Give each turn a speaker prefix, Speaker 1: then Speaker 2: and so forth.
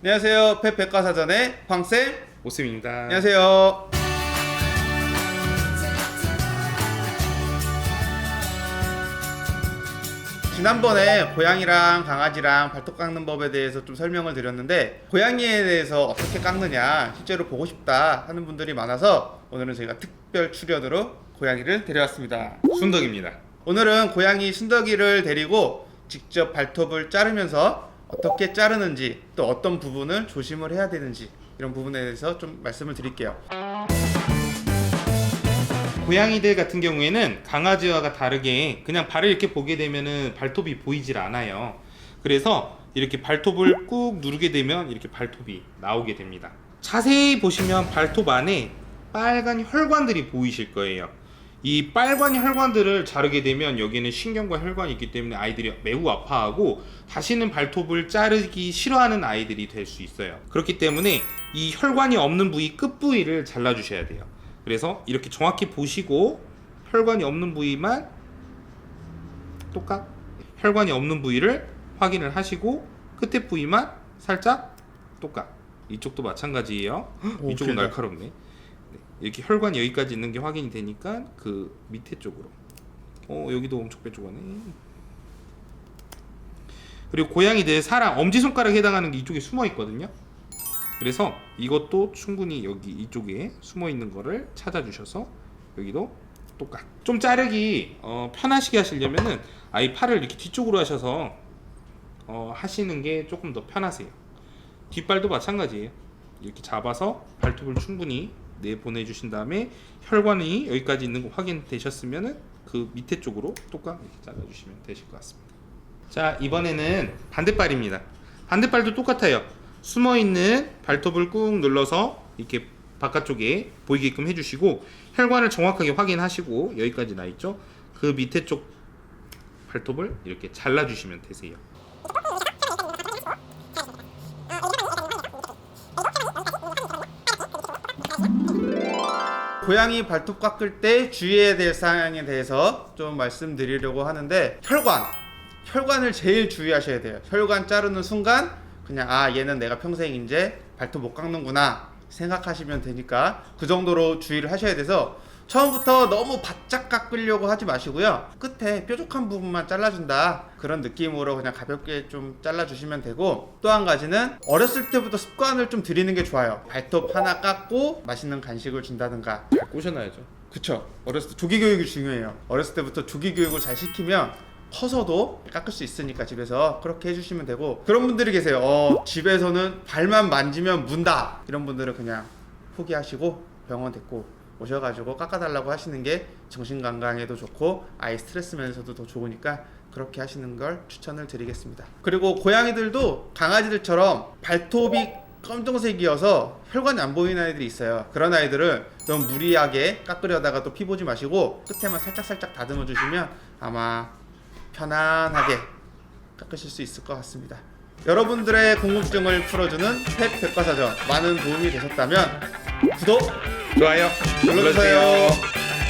Speaker 1: 안녕하세요. 펫 백과사전의 황쌤.
Speaker 2: 오쌤입니다.
Speaker 1: 안녕하세요. 지난번에 고양이랑 강아지랑 발톱 깎는 법에 대해서 좀 설명을 드렸는데 고양이에 대해서 어떻게 깎느냐 실제로 보고 싶다 하는 분들이 많아서 오늘은 저희가 특별 출연으로 고양이를 데려왔습니다.
Speaker 2: 순덕입니다.
Speaker 1: 오늘은 고양이 순덕이를 데리고 직접 발톱을 자르면서 어떻게 자르는지 또 어떤 부분을 조심을 해야 되는지 이런 부분에 대해서 좀 말씀을 드릴게요.
Speaker 2: 고양이들 같은 경우에는 강아지와가 다르게 그냥 발을 이렇게 보게 되면은 발톱이 보이질 않아요. 그래서 이렇게 발톱을 꾹 누르게 되면 이렇게 발톱이 나오게 됩니다. 자세히 보시면 발톱 안에 빨간 혈관들이 보이실 거예요. 이 빨간 혈관들을 자르게 되면 여기는 신경과 혈관이 있기 때문에 아이들이 매우 아파하고 다시는 발톱을 자르기 싫어하는 아이들이 될 수 있어요. 그렇기 때문에 이 혈관이 없는 부위 끝 부위를 잘라 주셔야 돼요. 그래서 이렇게 정확히 보시고 혈관이 없는 부위만 똑같 혈관이 없는 부위를 확인을 하시고 끝에 부위만 살짝 똑같 이쪽도 마찬가지예요.
Speaker 1: 오,
Speaker 2: 이쪽은
Speaker 1: 길다.
Speaker 2: 날카롭네. 네. 이렇게 혈관이 여기까지 있는 게 확인이 되니까 그 밑에 쪽으로. 어 여기도 엄청 빼쪽하네. 그리고 고양이들 사람 엄지 손가락에 해당하는 게 이쪽에 숨어 있거든요. 그래서 이것도 충분히 여기 이쪽에 숨어 있는 거를 찾아주셔서 여기도 똑같. 좀 자르기 어, 편하시게 하시려면은 아이 팔을 이렇게 뒤쪽으로 하셔서 어, 하시는 게 조금 더 편하세요. 뒷발도 마찬가지예요. 이렇게 잡아서 발톱을 충분히 내 보내주신 다음에 혈관이 여기까지 있는 거 확인되셨으면은 그 밑에 쪽으로 똑같 이렇게 잘라주시면 되실 것 같습니다. 자 이번에는 반대발입니다. 반대발도 똑같아요. 숨어 있는 발톱을 꾹 눌러서 이렇게 바깥쪽에 보이게끔 해주시고 혈관을 정확하게 확인하시고 여기까지 나 있죠. 그 밑에 쪽 발톱을 이렇게 잘라주시면 되세요.
Speaker 1: 고양이 발톱 깎을 때 주의해야 될 사항에 대해서 좀 말씀드리려고 하는데 혈관. 혈관을 제일 주의하셔야 돼요. 혈관 자르는 순간 그냥 아 얘는 내가 평생 이제 발톱 못 깎는구나 생각하시면 되니까 그 정도로 주의를 하셔야 돼서 처음부터 너무 바짝 깎으려고 하지 마시고요. 끝에 뾰족한 부분만 잘라준다. 그런 느낌으로 그냥 가볍게 좀 잘라주시면 되고 또 한 가지는 어렸을 때부터 습관을 좀 들이는 게 좋아요. 발톱 하나 깎고 맛있는 간식을 준다든가.
Speaker 2: 잘 꼬셔놔야죠.
Speaker 1: 그쵸. 어렸을 때 조기 교육이 중요해요. 어렸을 때부터 조기 교육을 잘 시키면 커서도 깎을 수 있으니까 집에서 그렇게 해주시면 되고. 그런 분들이 계세요. 어 집에서는 발만 만지면 문다. 이런 분들은 그냥 포기하시고 병원 데리고 오셔가지고 깎아달라고 하시는 게 정신 건강에도 좋고 아이 스트레스 면에서도 더 좋으니까 그렇게 하시는 걸 추천을 드리겠습니다 그리고 고양이들도 강아지들처럼 발톱이 검정색이어서 혈관이 안 보이는 아이들이 있어요. 그런 아이들은 너무 무리하게 깎으려다가 또 피 보지 마시고 끝에만 살짝살짝 다듬어 주시면 아마 편안하게 깎으실 수 있을 것 같습니다. 여러분들의 궁금증을 풀어주는 펫 백과사전 많은 도움이 되셨다면 구독
Speaker 2: 좋아요.
Speaker 1: 눌러주세요.